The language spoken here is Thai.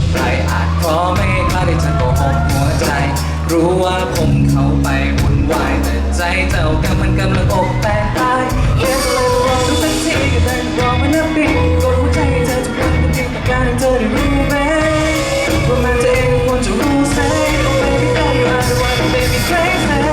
ดไรอาจเพราะไม่พลาดที่จะโกหกหัวใจ รู้ว่าผมเข้าไปวุ่นวายแต่ใจเจ้ากำมันกำลังอกแตกตายเรียกเลยว่าทุกทันทีก็เดินรอมานับปีกดหัวใจเธอทุนเป็นเพียงแต่การให้เธอได้รู้ไหมว่ามันจะเองควรจะรู้ใช่ Oh baby, tell you I'm the one, baby, crazy